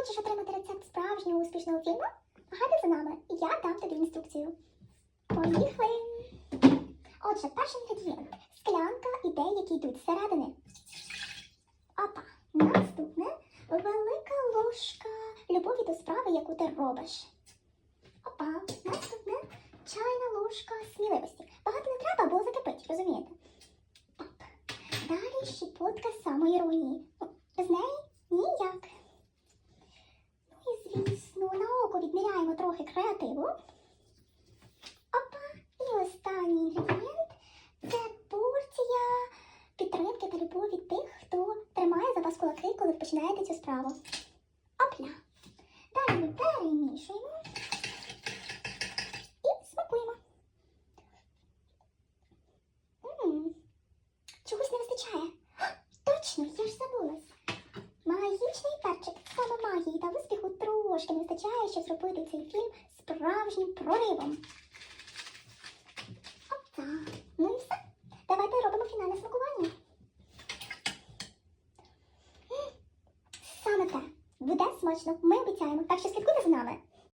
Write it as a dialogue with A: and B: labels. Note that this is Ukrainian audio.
A: Хочеш отримати рецепт справжнього успішного фільму? Гадай за нами, я дам тобі інструкцію. Поїхали! Отже, перший інгредієнт склянка і деякі йдуть зсередини. Опа. Наступне велика ложка любові до справи, яку ти робиш. Опа. Наступне чайна ложка сміливості. Багато не треба, бо закипить, розумієте? Так. Далі щепотка самоіронії. Ну на око відміряємо трохи креативу. Опа. І останній інгредієнт це порція підтримки та любові тих, хто тримає за вас кулаки, коли починаєте цю справу. Опля. Далі ми перемішуємо і смакуємо. М, Чогось не вистачає. Точно, я ж забулась. Магічний перчик. Саме магії та успіху трошки не вистачає, щоб зробити цей фільм справжнім проривом. Опа. Ну і все. Давайте робимо фінальне смакування. Саме те. Буде смачно. Ми обіцяємо. Так що слідкуйте за нами.